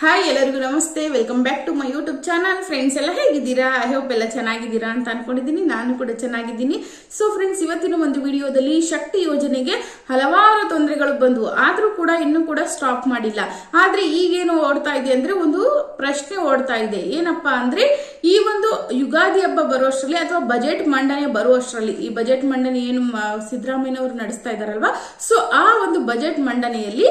Hi ಎಲ್ಲರಿಗೂ ನಮಸ್ತೆ. Welcome back to my YouTube channel friends ಎಲ್ಲ ಹೇಗಿದ್ದೀರಾ? ಐ ಹೋಪ್ ಎಲ್ಲ ಚೆನ್ನಾಗಿದ್ದೀರಾ ಅಂತ ಅನ್ಕೊಂಡಿದ್ದೀನಿ. ನಾನು ಕೂಡ ಚೆನ್ನಾಗಿದ್ದೀನಿ. ಸೊ ಫ್ರೆಂಡ್ಸ್ ಇವತ್ತಿನ ಒಂದು ವಿಡಿಯೋದಲ್ಲಿ ಶಕ್ತಿ ಯೋಜನೆಗೆ ಹಲವಾರು ತೊಂದರೆಗಳು ಬಂದವು. ಆದ್ರೂ ಕೂಡ ಇನ್ನೂ ಕೂಡ ಸ್ಟಾಪ್ ಮಾಡಿಲ್ಲ. ಆದ್ರೆ ಈಗೇನು ಓಡ್ತಾ ಇದೆ ಅಂದ್ರೆ ಒಂದು ಪ್ರಶ್ನೆ ಓಡ್ತಾ ಇದೆ. ಏನಪ್ಪಾ ಅಂದ್ರೆ ಈ ಒಂದು ಯುಗಾದಿ ಹಬ್ಬ ಬರುವಷ್ಟರಲ್ಲಿ ಅಥವಾ ಬಜೆಟ್ ಮಂಡನೆ ಬರುವಷ್ಟರಲ್ಲಿ, ಈ ಬಜೆಟ್ ಮಂಡನೆ ಏನು ಸಿದ್ದರಾಮಯ್ಯ ಅವರು ನಡೆಸ್ತಾ ಇದ್ದಾರಲ್ವಾ? ಸೊ ಆ ಒಂದು ಬಜೆಟ್ ಮಂಡನೆಯಲ್ಲಿ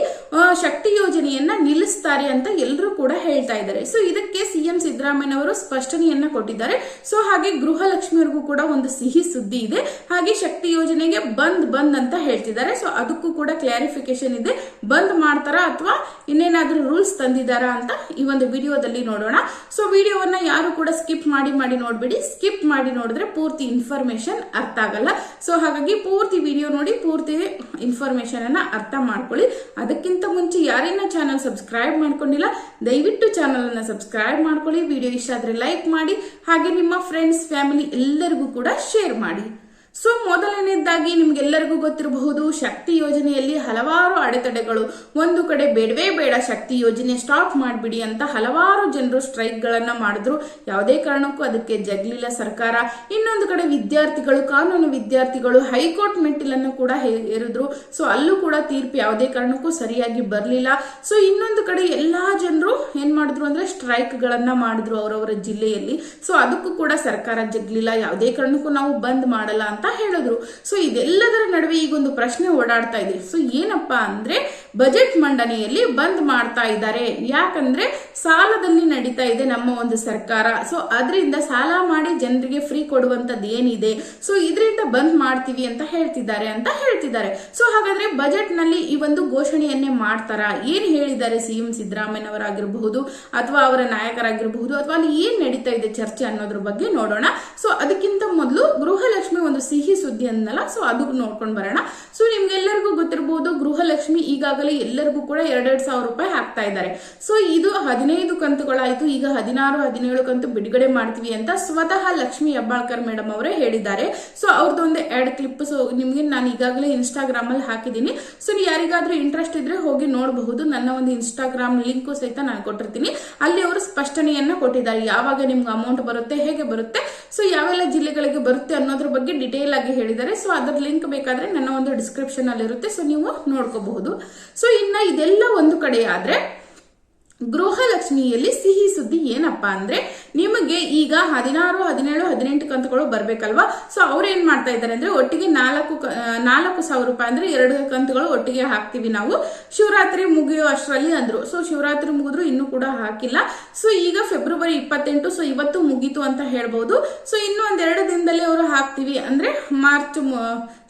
ಶಕ್ತಿ ಯೋಜನೆಯನ್ನ ನಿಲ್ಲಿಸ್ತಾರೆ ಅಂತ ಎಲ್ಲರೂ ಕೂಡ ಹೇಳ್ತಾ ಇದ್ದಾರೆ. ಸೊ ಇದಕ್ಕೆ ಸಿಎಂ ಸಿದ್ದರಾಮಯ್ಯ ಅವರು ಸ್ಪಷ್ಟನೆಯನ್ನ ಕೊಟ್ಟಿದ್ದಾರೆ. ಸೊ ಹಾಗೆ ಗೃಹಲಕ್ಷ್ಮಿಯವರಿಗೂ ಕೂಡ ಒಂದು ಸಿಹಿ ಸುದ್ದಿ ಇದೆ. ಹಾಗೆ ಶಕ್ತಿ ಯೋಜನೆಗೆ ಬಂದ್ ಬಂದ್ ಅಂತ ಹೇಳ್ತಿದ್ದಾರೆ. ಸೊ ಅದಕ್ಕೂ ಕೂಡ ಕ್ಲಾರಿಫಿಕೇಶನ್ ಇದೆ. ಬಂದ್ ಮಾಡ್ತಾರಾ ಅಥವಾ ಇನ್ನೇನಾದ್ರೂ ರೂಲ್ಸ್ ತಂದಿದ್ದಾರಾ ಅಂತ ಈ ಒಂದು ವಿಡಿಯೋದಲ್ಲಿ ನೋಡೋಣ. ಸೊ ವಿಡಿಯೋವನ್ನ ಯಾರು ಕೂಡ ಸ್ಕಿಪ್ ಮಾಡಿ ಮಾಡಿ ನೋಡ್ಬೇಡಿ, ಸ್ಕಿಪ್ ಮಾಡಿ ನೋಡಿದ್ರೆ ಪೂರ್ತಿ ಇನ್ಫಾರ್ಮೇಶನ್ ಅರ್ಥ ಆಗಲ್ಲ. ಸೊ ಹಾಗಾಗಿ ಪೂರ್ತಿ ವಿಡಿಯೋ ನೋಡಿ, ಪೂರ್ತಿ ಇನ್ಫಾರ್ಮೇಶನ್ ಅನ್ನ ಅರ್ಥ ಮಾಡ್ಕೊಳ್ಳಿ. ಅದಕ್ಕಿಂತ ಮುಂಚೆ ಯಾರೇನ ಚಾನಲ್ ಸಬ್ಸ್ಕ್ರೈಬ್ ಮಾಡ್ಕೊಂಡಿಲ್ಲ, ದಯವಿಟ್ಟು ಚಾನಲ್ ಅನ್ನ ಸಬ್ಸ್ಕ್ರೈಬ್ ಮಾಡ್ಕೊಳ್ಳಿ. ವಿಡಿಯೋ ಇಷ್ಟ ಆದ್ರೆ ಲೈಕ್ ಮಾಡಿ, ಹಾಗೆ ನಿಮ್ಮ ಫ್ರೆಂಡ್ಸ್ ಫ್ಯಾಮಿಲಿ ಎಲ್ಲರಿಗೂ ಕೂಡ ಶೇರ್ ಮಾಡಿ. ಸೊ ಮೊದಲನೇದಾಗಿ ನಿಮ್ಗೆಲ್ಲರಿಗೂ ಗೊತ್ತಿರಬಹುದು, ಶಕ್ತಿ ಯೋಜನೆಯಲ್ಲಿ ಹಲವಾರು ಅಡೆತಡೆಗಳು. ಒಂದು ಕಡೆ ಬೇಡವೇ ಬೇಡ ಶಕ್ತಿ ಯೋಜನೆ ಸ್ಟಾಪ್ ಮಾಡಿಬಿಡಿ ಅಂತ ಹಲವಾರು ಜನರು ಸ್ಟ್ರೈಕ್ ಗಳನ್ನ ಮಾಡಿದ್ರು. ಯಾವುದೇ ಕಾರಣಕ್ಕೂ ಅದಕ್ಕೆ ಜಗ್ಲಿಲ್ಲ ಸರ್ಕಾರ. ಇನ್ನೊಂದು ಕಡೆ ವಿದ್ಯಾರ್ಥಿಗಳು, ಕಾನೂನು ವಿದ್ಯಾರ್ಥಿಗಳು ಹೈಕೋರ್ಟ್ ಮೆಟ್ಟಿಲನ್ನು ಕೂಡ ಹೇರಿದ್ರು ಸೊ ಅಲ್ಲೂ ಕೂಡ ತೀರ್ಪು ಯಾವುದೇ ಕಾರಣಕ್ಕೂ ಸರಿಯಾಗಿ ಬರಲಿಲ್ಲ. ಸೊ ಇನ್ನೊಂದು ಕಡೆ ಎಲ್ಲಾ ಜನರು ಏನ್ ಮಾಡಿದ್ರು ಅಂದ್ರೆ ಸ್ಟ್ರೈಕ್ ಗಳನ್ನ ಮಾಡಿದ್ರು ಅವರವರ ಜಿಲ್ಲೆಯಲ್ಲಿ. ಸೊ ಅದಕ್ಕೂ ಕೂಡ ಸರ್ಕಾರ ಜಗ್ಲಿಲ್ಲ. ಯಾವುದೇ ಕಾರಣಕ್ಕೂ ನಾವು ಬಂದ್ ಮಾಡಲ್ಲ ಅಂತ ಹೇಳಿದ್ರು. ಸೊ ಇದೆಲ್ಲದರ ನಡುವೆ ಈಗ ಒಂದು ಪ್ರಶ್ನೆ ಓಡಾಡ್ತಾ ಇದೆ ಸೊ ಏನಪ್ಪಾ ಅಂದ್ರೆ ಬಜೆಟ್ ಮಂಡನೆಯಲ್ಲಿ ಬಂದ್ ಮಾಡ್ತಾ ಇದ್ದಾರೆ. ಯಾಕಂದ್ರೆ ಸಾಲದಲ್ಲಿ ನಡೀತಾ ಇದೆ ನಮ್ಮ ಒಂದು ಸರ್ಕಾರ. ಸೊ ಅದರಿಂದ ಸಾಲ ಮಾಡಿ ಜನರಿಗೆ ಫ್ರೀ ಕೊಡುವಂತದ್ದು ಏನಿದೆ? ಸೊ ಇದರಿಂದ ಬಂದ್ ಮಾಡ್ತೀವಿ ಅಂತ ಹೇಳ್ತಿದ್ದಾರೆ ಅಂತ ಹೇಳ್ತಿದ್ದಾರೆ. ಸೊ ಹಾಗಾದ್ರೆ ಬಜೆಟ್ನಲ್ಲಿ ಈ ಒಂದು ಘೋಷಣೆಯನ್ನೇ ಮಾಡ್ತಾರಾ? ಏನ್ ಹೇಳಿದ್ದಾರೆ ಸಿಎಂ ಸಿದ್ದರಾಮಯ್ಯನವರಾಗಿರಬಹುದು ಅಥವಾ ಅವರ ನಾಯಕರಾಗಿರಬಹುದು ಅಥವಾ ಅಲ್ಲಿ ಏನ್ ನಡೀತಾ ಇದೆ ಚರ್ಚೆ ಅನ್ನೋದ್ರ ಬಗ್ಗೆ ನೋಡೋಣ. ಸೊ ಅದಕ್ಕಿಂತ ಮೊದಲು ಗೃಹಲಕ್ಷ್ಮಿ ಒಂದು ಸಿಹಿ ಸುದ್ದಿ ಅನ್ನಲ್ಲ ಸೊ ಅದು ನೋಡ್ಕೊಂಡು ಬರೋಣ. ಸೊ ನಿಮ್ಗೆಲ್ಲರಿಗೂ ಗೊತ್ತಿರಬಹುದು ಗೃಹಲಕ್ಷ್ಮಿ ಈಗಾಗಲೇ ಎಲ್ಲರಿಗೂ ಕೂಡ ಎರಡೆರಡು ಸಾವಿರ ರೂಪಾಯಿ ಹಾಕ್ತಾ ಇದ್ದಾರೆ. ಸೊ ಇದು ಹದಿನೈದು ಕಂತುಗಳಾಯ್ತು, ಈಗ ಹದಿನಾರು, ಹದಿನೇಳು ಕಂತು ಬಿಡುಗಡೆ ಮಾಡ್ತೀವಿ ಅಂತ ಸ್ವತಃ ಲಕ್ಷ್ಮಿ ಹೆಬ್ಬಾಳ್ಕರ್ ಮೇಡಮ್ ಅವರೇ ಹೇಳಿದ್ದಾರೆ. ಸೊ ಅವ್ರದ್ದೊಂದು ಎರಡು ಕ್ಲಿಪ್ ಸೊ ನಿಮ್ಗೆ ನಾನು ಈಗಾಗಲೇ ಇನ್ಸ್ಟಾಗ್ರಾಮ್ ಅಲ್ಲಿ ಹಾಕಿದ್ದೀನಿ. ಸೊ ಯಾರಿಗಾದ್ರೂ ಇಂಟ್ರೆಸ್ಟ್ ಇದ್ರೆ ಹೋಗಿ ನೋಡಬಹುದು. ನನ್ನ ಒಂದು ಇನ್ಸ್ಟಾಗ್ರಾಮ್ ಲಿಂಕ್ ಸಹಿತ ನಾನು ಕೊಟ್ಟಿರ್ತೀನಿ. ಅಲ್ಲಿ ಅವರು ಸ್ಪಷ್ಟನೆಯನ್ನ ಕೊಟ್ಟಿದ್ದಾರೆ. ಯಾವಾಗ ನಿಮ್ಗೆ ಅಮೌಂಟ್ ಬರುತ್ತೆ, ಹೇಗೆ ಬರುತ್ತೆ ಸೊ ಯಾವೆಲ್ಲ ಜಿಲ್ಲೆಗಳಿಗೆ ಬರುತ್ತೆ ಅನ್ನೋದ್ರ ಬಗ್ಗೆ ಡಿಟೇಲ್ ಆಗಿ ಹೇಳಿದ್ದಾರೆ ಸೊ ಅದರ ಲಿಂಕ್ ಬೇಕಾದ್ರೆ ನನ್ನ ಒಂದು ಡಿಸ್ಕ್ರಿಪ್ಷನ್ ಅಲ್ಲಿ ಇರುತ್ತೆ ಸೊ ನೀವು ನೋಡ್ಕೋಬಹುದು. ಸೊ ಇನ್ನ ಇದೆಲ್ಲ ಒಂದು ಕಡೆ ಆದ್ರೆ ಗೃಹಲಕ್ಷ್ಮಿಯಲ್ಲಿ ಸಿಹಿ ಸುದ್ದಿ ಏನಪ್ಪಾ ಅಂದ್ರೆ ನಿಮಗೆ ಈಗ ಹದಿನಾರು, ಹದಿನೇಳು, ಹದಿನೆಂಟು ಕಂತುಗಳು ಬರ್ಬೇಕಲ್ವಾ? ಸೊ ಅವ್ರು ಏನ್ ಮಾಡ್ತಾ ಇದ್ದಾರೆ ಅಂದ್ರೆ ಒಟ್ಟಿಗೆ ನಾಲ್ಕು ನಾಲ್ಕು ಸಾವಿರ ರೂಪಾಯಿ ಅಂದ್ರೆ ಎರಡು ಕಂತುಗಳು ಒಟ್ಟಿಗೆ ಹಾಕ್ತಿವಿ ನಾವು. ಶಿವರಾತ್ರಿ ಮುಗಿಯೋ ಅಷ್ಟರಲ್ಲಿ ಅಂದ್ರು. ಸೊ ಶಿವರಾತ್ರಿ ಮುಗಿದ್ರು, ಇನ್ನೂ ಕೂಡ ಹಾಕಿಲ್ಲ. ಸೊ ಈಗ ಫೆಬ್ರವರಿ ಇಪ್ಪತ್ತೆಂಟು ಸೊ ಇವತ್ತು ಮುಗೀತು ಅಂತ ಹೇಳ್ಬೋದು. ಸೊ ಇನ್ನು ಒಂದೆರಡು ದಿನದಲ್ಲಿ ಅವರು ಹಾಕ್ತಿವಿ ಅಂದ್ರೆ ಮಾರ್ಚ್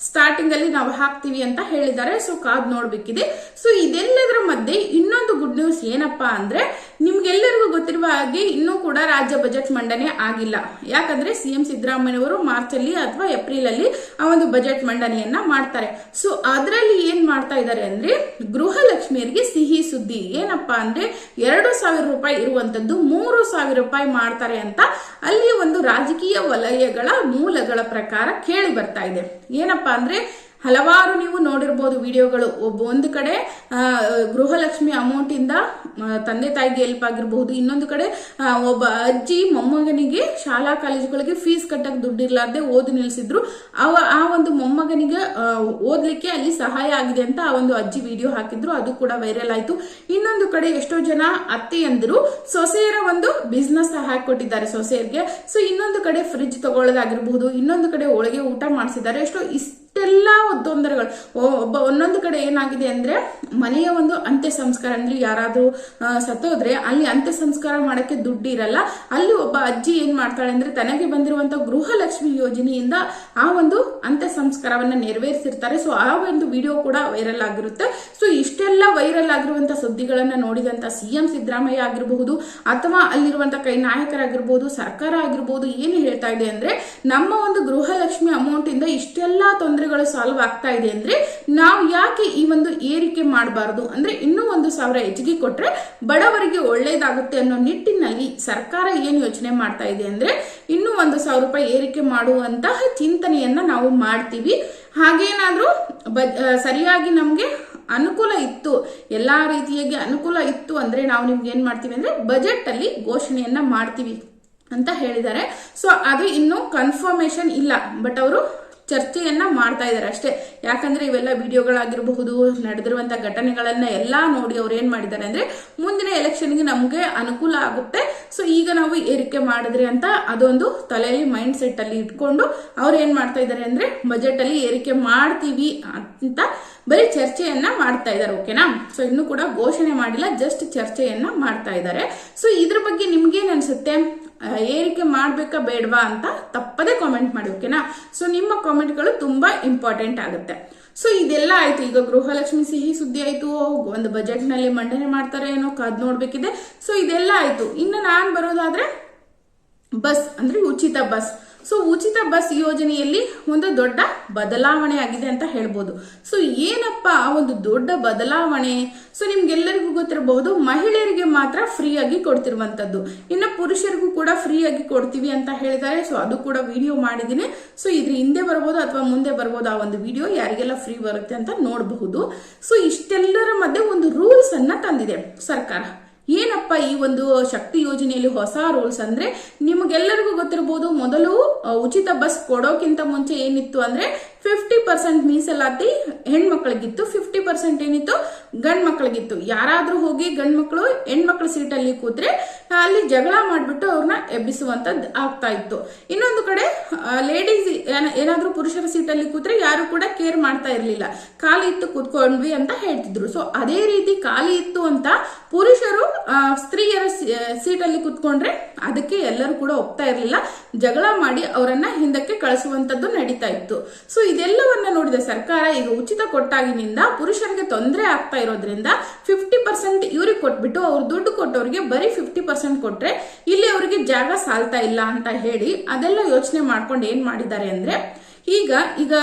ಸ್ಟಾರ್ಟಿಂಗ್ ಅಲ್ಲಿ ನಾವು ಹಾಕ್ತಿವಿ ಅಂತ ಹೇಳಿದ್ದಾರೆ. ಸೊ ಕಾದ್ ನೋಡ್ಬೇಕಿದೆ. ಸೊ ಇದೆಲ್ಲದರ ಮಧ್ಯೆ ಇನ್ನೊಂದು ಗುಡ್ ನ್ಯೂಸ್ ಏನಪ್ಪಾ ಅಂದ್ರೆ ನಿಮ್ಗೆಲ್ಲರಿಗೂ ಗೊತ್ತಿರುವ ಹಾಗೆ ಇನ್ನೂ ಕೂಡ ರಾಜ್ಯ ಬಜೆಟ್ ಮಂಡನೆ ಆಗಿಲ್ಲ. ಯಾಕಂದ್ರೆ ಸಿಎಂ ಸಿದ್ದರಾಮಯ್ಯವರು ಮಾರ್ಚ್ ಅಲ್ಲಿ ಅಥವಾ ಏಪ್ರಿಲ್ ಅಲ್ಲಿ ಆ ಒಂದು ಬಜೆಟ್ ಮಂಡನೆಯನ್ನ ಮಾಡ್ತಾರೆ. ಸೊ ಅದರಲ್ಲಿ ಏನ್ ಮಾಡ್ತಾ ಇದ್ದಾರೆ ಅಂದ್ರೆ ಗೃಹಲಕ್ಷ್ಮಿಯರಿಗೆ ಸಿಹಿ ಸುದ್ದಿ. ಏನಪ್ಪಾ ಅಂದ್ರೆ ಎರಡು ಸಾವಿರ ರೂಪಾಯಿ ಇರುವಂತದ್ದು ಮೂರು ಸಾವಿರ ರೂಪಾಯಿ ಮಾಡ್ತಾರೆ ಅಂತ ಅಲ್ಲಿ ಒಂದು ರಾಜಕೀಯ ವಲಯಗಳ ಮೂಲಗಳ ಪ್ರಕಾರ ಕೇಳಿ ಬರ್ತಾ ಇದೆ. ಏನಪ್ಪಾ ಅಂದ್ರೆ ಹಲವಾರು ನೀವು ನೋಡಿರ್ಬೋದು ವಿಡಿಯೋಗಳು. ಒಬ್ಬ ಒಂದು ಕಡೆ ಗೃಹಲಕ್ಷ್ಮಿ ಅಮೌಂಟ್ ಇಂದ ತಂದೆ ತಾಯಿಗೆ ಹೆಲ್ಪ್ ಆಗಿರಬಹುದು. ಇನ್ನೊಂದು ಕಡೆ ಒಬ್ಬ ಅಜ್ಜಿ ಮೊಮ್ಮಗನಿಗೆ ಶಾಲಾ ಕಾಲೇಜುಗಳಿಗೆ ಫೀಸ್ ಕಟ್ಟಕ್ಕೆ ದುಡ್ಡಿರ್ಲಾರ್ದೆ ಓದು ನಿಲ್ಸಿದ್ರು. ಅವ, ಆ ಒಂದು ಮೊಮ್ಮಗನಿಗೆ ಓದ್ಲಿಕ್ಕೆ ಅಲ್ಲಿ ಸಹಾಯ ಆಗಿದೆ ಅಂತ ಆ ಒಂದು ಅಜ್ಜಿ ವಿಡಿಯೋ ಹಾಕಿದ್ರು. ಅದು ಕೂಡ ವೈರಲ್ ಆಯ್ತು. ಇನ್ನೊಂದು ಕಡೆ ಎಷ್ಟೋ ಜನ ಅತ್ತೆಯಂದ್ರು ಸೊಸೆಯರ ಒಂದು ಬಿಸ್ನೆಸ್ ಕೊಟ್ಟಿದ್ದಾರೆ ಸೊಸೆಯರಿಗೆ ಸೊ ಇನ್ನೊಂದು ಕಡೆ ಫ್ರಿಜ್ ತಗೊಳ್ಳೋದಾಗಿರ್ಬಹುದು. ಇನ್ನೊಂದು ಕಡೆ ಒಳಗೆ ಊಟ ಮಾಡಿಸಿದ್ದಾರೆ. ಎಷ್ಟೋ ಇಷ್ಟೆಲ್ಲ ತೊಂದರೆಗಳು ಒಬ್ಬ ಒಂದೊಂದು ಕಡೆ ಏನಾಗಿದೆ ಅಂದ್ರೆ ಮನೆಯ ಒಂದು ಅಂತ್ಯ ಸಂಸ್ಕಾರ ಅಂದ್ರೆ ಯಾರಾದ್ರೂ ಸತ್ತೋದ್ರೆ ಅಲ್ಲಿ ಅಂತ್ಯ ಸಂಸ್ಕಾರ ಮಾಡಕ್ಕೆ ದುಡ್ಡು ಇರಲ್ಲ ಅಲ್ಲಿ ಒಬ್ಬ ಅಜ್ಜಿ ಏನ್ ಮಾಡ್ತಾಳೆ ಅಂದ್ರೆ ತನಗೆ ಬಂದಿರುವಂತ ಗೃಹಲಕ್ಷ್ಮಿ ಯೋಜನೆಯಿಂದ ಆ ಒಂದು ಅಂತ್ಯ ಸಂಸ್ಕಾರವನ್ನ ನೆರವೇರಿಸಿರ್ತಾರೆ. ಸೊ ಆ ಒಂದು ವಿಡಿಯೋ ಕೂಡ ವೈರಲ್ ಆಗಿರುತ್ತೆ. ಸೊ ಇಷ್ಟೆಲ್ಲ ವೈರಲ್ ಆಗಿರುವಂತ ಸುದ್ದಿಗಳನ್ನ ನೋಡಿದಂತ ಸಿಎಂ ಸಿದ್ದರಾಮಯ್ಯ ಆಗಿರಬಹುದು, ಅಥವಾ ಅಲ್ಲಿರುವಂತ ಕೈ ನಾಯಕರಾಗಿರ್ಬಹುದು, ಸರ್ಕಾರ ಆಗಿರ್ಬೋದು ಏನು ಹೇಳ್ತಾ ಇದೆ ಅಂದ್ರೆ ನಮ್ಮ ಒಂದು ಗೃಹಲಕ್ಷ್ಮಿ ಅಮೌಂಟ್ ಇಂದ ಇಷ್ಟೆಲ್ಲಾ ತೊಂದರೆಗಳು ಸಾಲ್ವ್ ಆಗ್ತಾ ಇದೆ ಅಂದ್ರೆ ನಾವು ಯಾಕೆ ಈ ಒಂದು ಏರಿಕೆ ಮಾಡಬಾರದು? ಅಂದ್ರೆ ಇನ್ನೂ ಒಂದು ಸಾವಿರ ಹೆಚ್ಚಿಗೆ ಕೊಟ್ರೆ ಬಡವರಿಗೆ ಒಳ್ಳೇದಾಗುತ್ತೆ ಅನ್ನೋ ನಿಟ್ಟಿನಲ್ಲಿ ಸರ್ಕಾರ ಏನು ಯೋಚನೆ ಮಾಡ್ತಾ ಇದೆ ಅಂದ್ರೆ ಇನ್ನೂ ಒಂದು ಸಾವಿರ ರೂಪಾಯಿ ಏರಿಕೆ ಮಾಡುವಂತಹ ಚಿಂತನೆಯನ್ನ ನಾವು ಮಾಡ್ತೀವಿ. ಹಾಗೇನಾದ್ರೂ ಸರಿಯಾಗಿ ನಮ್ಗೆ ಅನುಕೂಲ ಇತ್ತು, ಎಲ್ಲಾ ರೀತಿಯಾಗಿ ಅನುಕೂಲ ಇತ್ತು ಅಂದ್ರೆ ನಾವು ನಿಮ್ಗೆ ಏನ್ ಮಾಡ್ತೀವಿ ಅಂದ್ರೆ ಬಜೆಟ್ ಅಲ್ಲಿ ಘೋಷಣೆಯನ್ನ ಮಾಡ್ತೀವಿ ಅಂತ ಹೇಳಿದ್ದಾರೆ. ಸೊ ಅದು ಇನ್ನೂ ಕನ್ಫರ್ಮೇಶನ್ ಇಲ್ಲ. ಬಟ್ ಅವರು ಚರ್ಚೆಯನ್ನ ಮಾಡ್ತಾ ಇದ್ದಾರೆ ಅಷ್ಟೇ. ಯಾಕಂದ್ರೆ ಇವೆಲ್ಲ ವಿಡಿಯೋಗಳಾಗಿರಬಹುದು, ನಡೆದಿರುವಂತ ಘಟನೆಗಳನ್ನ ಎಲ್ಲಾ ನೋಡಿ ಅವ್ರು ಏನ್ ಮಾಡಿದ್ದಾರೆ ಅಂದ್ರೆ ಮುಂದಿನ ಎಲೆಕ್ಷನ್ಗೆ ನಮ್ಗೆ ಅನುಕೂಲ ಆಗುತ್ತೆ. ಸೊ, ಈಗ ನಾವು ಏರಿಕೆ ಮಾಡಿದ್ರೆ ಅಂತ ಅದೊಂದು ತಲೆಯಲ್ಲಿ ಮೈಂಡ್ ಸೆಟ್ ಅಲ್ಲಿ ಇಟ್ಕೊಂಡು ಅವ್ರು ಏನ್ ಮಾಡ್ತಾ ಇದ್ದಾರೆ ಅಂದ್ರೆ ಬಜೆಟ್ ಅಲ್ಲಿ ಏರಿಕೆ ಮಾಡ್ತೀವಿ ಅಂತ ಬರೀ ಚರ್ಚೆಯನ್ನ ಮಾಡ್ತಾ ಇದ್ದಾರೆ ಓಕೆನಾ? ಸೊ, ಇನ್ನು ಕೂಡ ಘೋಷಣೆ ಮಾಡಿಲ್ಲ ಜಸ್ಟ್ ಚರ್ಚೆಯನ್ನ ಮಾಡ್ತಾ ಇದ್ದಾರೆ ಸೊ, ಇದ್ರ ಬಗ್ಗೆ ನಿಮ್ಗೇನ್ ಅನ್ಸುತ್ತೆ? ಏರಿಕೆ ಮಾಡ್ಬೇಕಾ ಬೇಡವಾ ಅಂತ ತಪ್ಪದೆ ಕಾಮೆಂಟ್ ಮಾಡಿ ಓಕೆನಾ ಸೊ ನಿಮ್ಮ ಕಾಮೆಂಟ್ಗಳು ತುಂಬಾ ಇಂಪಾರ್ಟೆಂಟ್ ಆಗುತ್ತೆ. ಸೊ ಇದೆಲ್ಲ ಆಯ್ತು. ಈಗ ಗೃಹಲಕ್ಷ್ಮಿ ಸಿಹಿ ಸುದ್ದಿ ಆಯ್ತು. ಒಂದು ಬಜೆಟ್ನಲ್ಲಿ ಮಂಡನೆ ಮಾಡ್ತಾರೆ ಏನೋ ಕಾದ್ ನೋಡ್ಬೇಕಿದೆ. ಸೊ ಇದೆಲ್ಲ ಆಯ್ತು. ಇನ್ನು ನಾನ್ ಬರೋದಾದ್ರೆ ಬಸ್, ಅಂದ್ರೆ ಉಚಿತ ಬಸ್. ಸೊ ಉಚಿತ ಬಸ್ ಯೋಜನೆಯಲ್ಲಿ ಒಂದು ದೊಡ್ಡ ಬದಲಾವಣೆ ಆಗಿದೆ ಅಂತ ಹೇಳ್ಬೋದು. ಸೊ ಏನಪ್ಪ ಒಂದು ದೊಡ್ಡ ಬದಲಾವಣೆ? ಸೊ ನಿಮ್ಗೆಲ್ಲರಿಗೂ ಗೊತ್ತಿರಬಹುದು, ಮಹಿಳೆಯರಿಗೆ ಮಾತ್ರ ಫ್ರೀ ಆಗಿ ಕೊಡ್ತಿರುವಂತದ್ದು ಇನ್ನು ಪುರುಷರಿಗೂ ಕೂಡ ಫ್ರೀ ಆಗಿ ಕೊಡ್ತೀವಿ ಅಂತ ಹೇಳಿದ್ದಾರೆ. ಸೊ ಅದು ಕೂಡ ವಿಡಿಯೋ ಮಾಡಿದ್ದೀನಿ. ಸೊ ಇದ್ರ ಹಿಂದೆ ಬರ್ಬೋದು ಅಥವಾ ಮುಂದೆ ಬರ್ಬೋದು ಆ ಒಂದು ವಿಡಿಯೋ. ಯಾರಿಗೆಲ್ಲ ಫ್ರೀ ಬರುತ್ತೆ ಅಂತ ನೋಡಬಹುದು. ಸೊ ಇಷ್ಟೆಲ್ಲರ ಮಧ್ಯೆ ಒಂದು ರೂಲ್ಸ್ ಅನ್ನ ತಂದಿದೆ ಸರ್ಕಾರ. ಏನಪ್ಪ ಈ ಒಂದು ಶಕ್ತಿ ಯೋಜನೆಯಲ್ಲಿ ಹೊಸ ರೂಲ್ಸ್ ಅಂದ್ರೆ? ನಿಮಗೆಲ್ಲರಿಗೂ ಗೊತ್ತಿರಬಹುದು ಮೊದಲು ಉಚಿತ ಬಸ್ ಕೊಡೋಕ್ಕಿಂತ ಮುಂಚೆ ಏನಿತ್ತು ಅಂದ್ರೆ ಫಿಫ್ಟಿ ಪರ್ಸೆಂಟ್ ಮೀಸಲಾತಿ ಹೆಣ್ಮಕ್ಳಿಗಿತ್ತು ಫಿಫ್ಟಿ ಪರ್ಸೆಂಟ್ ಏನಿತ್ತು ಗಂಡ್ ಮಕ್ಳಿಗಿತ್ತು ಯಾರಾದ್ರೂ ಹೋಗಿ ಗಂಡ್ ಮಕ್ಕಳು ಹೆಣ್ಮಕ್ಳ ಸೀಟಲ್ಲಿ ಕೂತ್ರೆ ಅಲ್ಲಿ ಜಗಳ ಮಾಡ್ಬಿಟ್ಟು ಅವ್ರನ್ನ ಎಬ್ಬಿಸುವಂತದ್ದು ಆಗ್ತಾ ಇತ್ತು. ಇನ್ನೊಂದು ಕಡೆ ಲೇಡೀಸ್ ಏನಾದ್ರೂ ಪುರುಷರ ಸೀಟಲ್ಲಿ ಕೂತ್ರೆ ಯಾರು ಕೂಡ ಕೇರ್ ಮಾಡ್ತಾ ಇರ್ಲಿಲ್ಲ. ಖಾಲಿ ಇತ್ತು ಕೂತ್ಕೊಂಡ್ವಿ ಅಂತ ಹೇಳ್ತಿದ್ರು. ಸೊ ಅದೇ ರೀತಿ ಖಾಲಿ ಇತ್ತು ಅಂತ ಪುರುಷರು ಸ್ತ್ರೀಯರ ಸೀಟಲ್ಲಿ ಕೂತ್ಕೊಂಡ್ರೆ ಅದಕ್ಕೆ ಎಲ್ಲರೂ ಕೂಡ ಒಪ್ತಾ ಇರಲಿಲ್ಲ. ಜಗಳ ಮಾಡಿ ಅವರನ್ನ ಹಿಂದಕ್ಕೆ ಕಳಿಸುವಂತದ್ದು ನಡೀತಾ ಇತ್ತು. ಸೊ ಇದೆಲ್ಲವನ್ನ ನೋಡಿದ ಸರ್ಕಾರ ಈಗ ಉಚಿತ ಕೊಟ್ಟಾಗಿನಿಂದ ಪುರುಷರಿಗೆ ತೊಂದರೆ ಆಗ್ತಾ ಇರೋದ್ರಿಂದ ಫಿಫ್ಟಿ ಕೊಟ್ಬಿಟ್ಟು ಅವ್ರು ದುಡ್ಡು ಕೊಟ್ಟವ್ರಿಗೆ ಬರೀ ಫಿಫ್ಟಿ ಪರ್ಸೆಂಟ್ ಕೊಟ್ರೆ ಇಲ್ಲಿ ಅವರಿಗೆ ಜಾಗ ಸಾಲ್ತಾ ಇಲ್ಲ ಅಂತ ಹೇಳಿ ಅದೆಲ್ಲ ಯೋಚನೆ ಮಾಡ್ಕೊಂಡು ಏನ್ ಮಾಡಿದ್ದಾರೆ ಅಂದ್ರೆ ಈಗ ಈಗ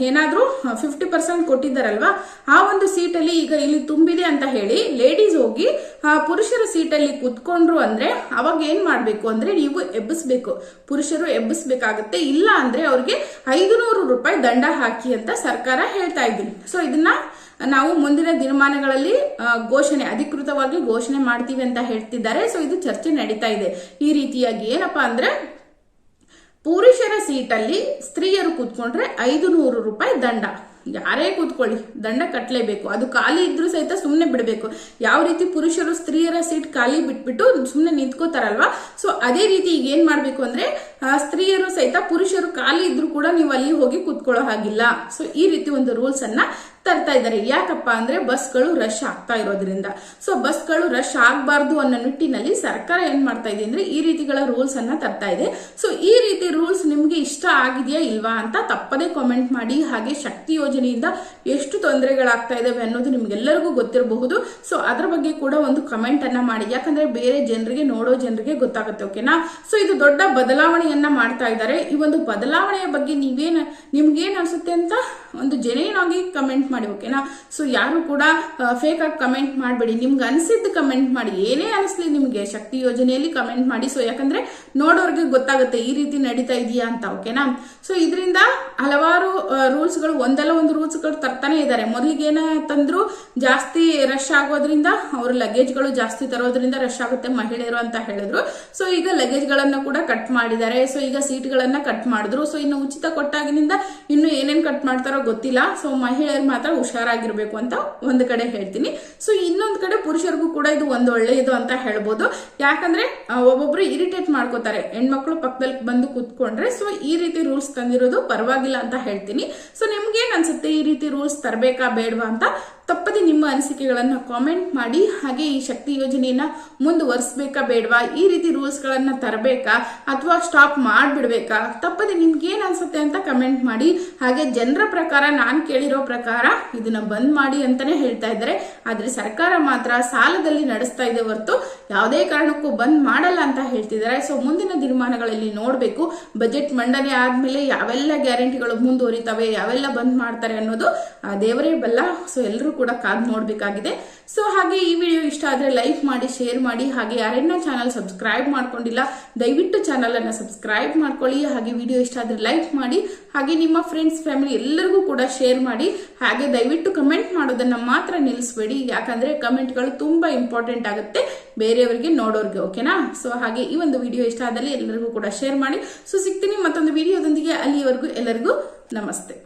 ಏನಾದರೂ ಫಿಫ್ಟಿ ಪರ್ಸೆಂಟ್ ಕೊಟ್ಟಿದ್ದಾರಲ್ವಾ? ಆ ಒಂದು ಸೀಟಲ್ಲಿ ಈಗ ಇಲ್ಲಿ ತುಂಬಿದೆ ಅಂತ ಹೇಳಿ ಲೇಡೀಸ್ ಹೋಗಿ, ಆ, ಪುರುಷರ ಸೀಟಲ್ಲಿ ಕುತ್ಕೊಂಡ್ರು ಅಂದ್ರೆ ಅವಾಗ ಏನು ಮಾಡಬೇಕು ಅಂದ್ರೆ ನೀವು ಎಬ್ಬಿಸ್ಬೇಕು. ಪುರುಷರು ಎಬ್ಬಿಸ್ಬೇಕಾಗತ್ತೆ. ಇಲ್ಲ ಅಂದ್ರೆ ಅವ್ರಿಗೆ ಐದುನೂರು ರೂಪಾಯಿ ದಂಡ ಹಾಕಿ ಅಂತ ಸರ್ಕಾರ ಹೇಳ್ತಾ ಇದ್ದೀನಿ. ಸೊ ಇದನ್ನ ನಾವು ಮುಂದಿನ ದಿನಮಾನಗಳಲ್ಲಿ ಘೋಷಣೆ, ಅಧಿಕೃತವಾಗಿ ಘೋಷಣೆ ಮಾಡ್ತೀವಿ ಅಂತ ಹೇಳ್ತಿದ್ದಾರೆ. ಸೊ ಇದು ಚರ್ಚೆ ನಡೀತಾ ಇದೆ. ಈ ರೀತಿಯಾಗಿ ಏನಪ್ಪಾ ಅಂದ್ರೆ, ಪುರುಷರ ಸೀಟಲ್ಲಿ ಸ್ತ್ರೀಯರು ಕೂತ್ಕೊಂಡ್ರೆ ಐದು ನೂರು ರೂಪಾಯಿ ದಂಡ. ಯಾರೇ ಕೂತ್ಕೊಳ್ಳಿ, ದಂಡ ಕಟ್ಟಲೇಬೇಕು ಅದು ಖಾಲಿ ಇದ್ರೂ ಸಹಿತ ಸುಮ್ಮನೆ ಬಿಡಬೇಕು. ಯಾವ ರೀತಿ ಪುರುಷರು ಸ್ತ್ರೀಯರ ಸೀಟ್ ಖಾಲಿ ಬಿಟ್ಬಿಟ್ಟು ಸುಮ್ಮನೆ ನಿಂತ್ಕೋತಾರಲ್ವಾ? ಸೊ ಅದೇ ರೀತಿ ಈಗ ಏನ್ ಮಾಡ್ಬೇಕು ಅಂದ್ರೆ ಸ್ತ್ರೀಯರು ಸಹಿತ ಪುರುಷರು ಖಾಲಿ ಇದ್ರು ಕೂಡ ನೀವು ಅಲ್ಲಿ ಹೋಗಿ ಕೂತ್ಕೊಳ್ಳೋ ಹಾಗಿಲ್ಲ. ಸೊ ಈ ರೀತಿ ಒಂದು ರೂಲ್ಸ್ ಅನ್ನ ತರ್ತಾ ಇದ್ದಾರೆ. ಯಾಕಪ್ಪ ಅಂದ್ರೆ ಬಸ್ಗಳು ರಶ್ ಆಗ್ತಾ ಇರೋದ್ರಿಂದ. ಸೊ ಬಸ್ಗಳು ರಶ್ ಆಗಬಾರ್ದು ಅನ್ನೋ ನಿಟ್ಟಿನಲ್ಲಿ ಸರ್ಕಾರ ಏನ್ ಮಾಡ್ತಾ ಇದೆ ಅಂದ್ರೆ ಈ ರೀತಿಗಳ ರೂಲ್ಸ್ ಅನ್ನ ತರ್ತಾ ಇದೆ. ಸೊ ಈ ರೀತಿ ರೂಲ್ಸ್ ನಿಮ್ಗೆ ಇಷ್ಟ ಆಗಿದೆಯಾ ಇಲ್ವಾ ಅಂತ ತಪ್ಪದೇ ಕಾಮೆಂಟ್ ಮಾಡಿ. ಹಾಗೆ ಶಕ್ತಿ ಯೋಜನೆಯಿಂದ ಎಷ್ಟು ತೊಂದರೆಗಳಾಗ್ತಾ ಇದಾವೆ ಅನ್ನೋದು ನಿಮ್ಗೆಲ್ಲರಿಗೂ ಗೊತ್ತಿರಬಹುದು. ಸೊ ಅದ್ರ ಬಗ್ಗೆ ಕೂಡ ಒಂದು ಕಮೆಂಟ್ ಅನ್ನ ಮಾಡಿ. ಯಾಕಂದ್ರೆ ಬೇರೆ ಜನರಿಗೆ, ನೋಡೋ ಜನರಿಗೆ ಗೊತ್ತಾಗುತ್ತೆ ಓಕೆನಾ ಸೊ ಇದು ದೊಡ್ಡ ಬದಲಾವಣೆಯನ್ನ ಮಾಡ್ತಾ ಇದ್ದಾರೆ. ಈ ಒಂದು ಬದಲಾವಣೆಯ ಬಗ್ಗೆ ನೀವೇನ್, ನಿಮ್ಗೇನ್ ಅನ್ಸುತ್ತೆ ಅಂತ ಒಂದು ಜೆನ್ಯೂನ್ ಆಗಿ ಕಮೆಂಟ್ ಮಾಡಿ ಓಕೆನಾ ಸೊ ಯಾರು ಕೂಡ ಫೇಕ್ ಆಗಿ ಕಮೆಂಟ್ ಮಾಡಬೇಡಿ. ನಿಮ್ಗೆ ಅನಿಸಿದ್ದು ಕಮೆಂಟ್ ಮಾಡಿ. ಏನೇ ಅನಿಸ್ಲಿ ನಿಮ್ಗೆ ಶಕ್ತಿ ಯೋಜನೆಯಲ್ಲಿ ಕಮೆಂಟ್ ಮಾಡಿ. ಸೊ ಯಾಕಂದ್ರೆ ನೋಡೋರ್ಗೆ ಗೊತ್ತಾಗುತ್ತೆ, ಈ ರೀತಿ ನಡೀತಾ ಇದೆಯಾ ಅಂತ ಓಕೆನಾ ಸೊ ಇದರಿಂದ ಹಲವಾರು ರೂಲ್ಸ್ಗಳು, ಒಂದಲ್ಲ ಒಂದು ರೂಲ್ಸ್ಗಳು ತರ್ತಾನೆ ಇದ್ದಾರೆ. ಮೊದಲಿಗೆ ಏನ ತಂದ್ರು? ಜಾಸ್ತಿ ರಶ್ ಆಗೋದ್ರಿಂದ ಅವ್ರ ಲಗೇಜ್ಗಳು ಜಾಸ್ತಿ ತರೋದ್ರಿಂದ ರಶ್ ಆಗುತ್ತೆ ಮಹಿಳೆಯರು ಅಂತ ಹೇಳಿದ್ರು. ಸೊ ಈಗ ಲಗೇಜ್ ಗಳನ್ನ ಕೂಡ ಕಟ್ ಮಾಡಿದ್ದಾರೆ. ಸೊ ಈಗ ಸೀಟ್ ಗಳನ್ನ ಕಟ್ ಮಾಡಿದ್ರು. ಸೊ ಇನ್ನು ಉಚಿತ ಕೊಟ್ಟಾಗಿನಿಂದ ಇನ್ನು ಏನೇನ್ ಕಟ್ ಮಾಡ್ತಾರೋ ಗೊತ್ತಿಲ್ಲ. ಸೊ ಮಹಿಳೆಯರು ಮಾತ್ರ ಹುಷಾರಾಗಿರ್ಬೇಕು ಅಂತ ಒಂದು ಕಡೆ ಹೇಳ್ತೀನಿ. ಸೊ ಇನ್ನೊಂದು ಕಡೆ ಪುರುಷರಿಗೂ ಕೂಡ ಇದು ಒಂದು ಒಳ್ಳೆಯದು ಅಂತ ಹೇಳ್ಬೋದು. ಯಾಕಂದ್ರೆ ಒಬ್ಬೊಬ್ರು ಇರಿಟೇಟ್ ಮಾಡ್ಕೋತಾರೆ. ಹೆಣ್ಮಕ್ಳು ಪಕ್ಕದಲ್ಲಿ ಬಂದು ಕೂತ್ಕೊಂಡ್ರೆ ಸೊ ಈ ರೀತಿ ರೂಲ್ಸ್ ತಂದಿರೋದು ಪರವಾಗಿಲ್ಲ ಅಂತ ಹೇಳ್ತೀನಿ. ಸೊ ನಿಮ್ಗೇನ್ ಅನ್ಸುತ್ತೆ ಈ ರೀತಿ ರೂಲ್ಸ್ ತರಬೇಕಾ ಬೇಡವಾ ಅಂತ? ತಪ್ಪದೆ ಅನಿಸಿಕೆಗಳನ್ನ ಕಾಮೆಂಟ್ ಮಾಡಿ, ಹಾಗೆ ಈ ಶಕ್ತಿ ಯೋಜನೆಯನ್ನ ಮುಂದುವರಿಸಬೇಕಾ ಬೇಡವಾ? ಈ ರೀತಿ ರೂಲ್ಸ್ ಗಳನ್ನ ತರಬೇಕಾ? ಅಥವಾ ಸ್ಟಾಪ್ ಮಾಡ್ಬಿಡ್ಬೇಕಾ? ತಪ್ಪದೆ ನಿಮ್ಗೆ ಏನ್ ಅನ್ಸುತ್ತೆ ಅಂತ ಕಮೆಂಟ್ ಮಾಡಿ. ಹಾಗೆ ಜನರ ಪ್ರಕಾರ, ನಾನ್ ಕೇಳಿರೋ ಪ್ರಕಾರ ಇದನ್ನ ಬಂದ್ ಮಾಡಿ ಅಂತಾನೆ ಹೇಳ್ತಾ ಇದ್ದಾರೆ. ಆದ್ರೆ ಸರ್ಕಾರ ಮಾತ್ರ ಸಾಲದಲ್ಲಿ ನಡೆಸ್ತಾ ಇದೆ ಹೊರತು ಯಾವುದೇ ಕಾರಣಕ್ಕೂ ಬಂದ್ ಮಾಡಲ್ಲ ಅಂತ ಹೇಳ್ತಿದ್ದಾರೆ. ಸೊ ಮುಂದಿನ ದಿನಮಾನಗಳಲ್ಲಿ ನೋಡ್ಬೇಕು. ಬಜೆಟ್ ಮಂಡನೆ ಆದ್ಮೇಲೆ ಯಾವೆಲ್ಲ ಗ್ಯಾರಂಟಿಗಳು ಮುಂದುವರಿತಾವೆ, ಯಾವೆಲ್ಲ ಬಂದ್ ಮಾಡ್ತಾರೆ ಅನ್ನೋದು ದೇವರೇ ಬಲ್ಲ. ಸೊ ಎಲ್ಲರೂ ಕೂಡ ಕಾದ್ ನೋಡ್ಬೇಕಾಗಿದೆ. ಸೊ ಹಾಗೆ ಈ ವಿಡಿಯೋ ಇಷ್ಟ ಆದರೆ ಲೈಕ್ ಮಾಡಿ ಶೇರ್ ಮಾಡಿ, ಹಾಗೆ ಯಾರನ್ನ ಚಾನಲ್ ಸಬ್ಸ್ಕ್ರೈಬ್ ಮಾಡ್ಕೊಂಡಿಲ್ಲ, ದಯವಿಟ್ಟು ಚಾನಲನ್ನು ಸಬ್ಸ್ಕ್ರೈಬ್ ಮಾಡ್ಕೊಳ್ಳಿ. ಹಾಗೆ ವಿಡಿಯೋ ಇಷ್ಟ ಆದರೆ ಲೈಕ್ ಮಾಡಿ, ಹಾಗೆ ನಿಮ್ಮ ಫ್ರೆಂಡ್ಸ್ ಫ್ಯಾಮಿಲಿ ಎಲ್ಲರಿಗೂ ಕೂಡ ಶೇರ್ ಮಾಡಿ. ಹಾಗೆ ದಯವಿಟ್ಟು ಕಮೆಂಟ್ ಮಾಡೋದನ್ನ ಮಾತ್ರ ನಿಲ್ಲಿಸಬೇಡಿ. ಯಾಕಂದ್ರೆ ಕಮೆಂಟ್ಗಳು ತುಂಬಾ ಇಂಪಾರ್ಟೆಂಟ್ ಆಗುತ್ತೆ ಬೇರೆಯವರಿಗೆ ನೋಡೋರಿಗೆ ಓಕೆನಾ ಸೊ ಹಾಗೆ ಈ ಒಂದು ವಿಡಿಯೋ ಇಷ್ಟ ಆದಲ್ಲಿ ಎಲ್ಲರಿಗೂ ಕೂಡ ಶೇರ್ ಮಾಡಿ. ಸೊ ಸಿಗ್ತೀನಿ ಮತ್ತೊಂದು ವಿಡಿಯೋದೊಂದಿಗೆ ಅಲ್ಲಿಯವರೆಗೂ ಎಲ್ಲರಿಗೂ ನಮಸ್ತೆ.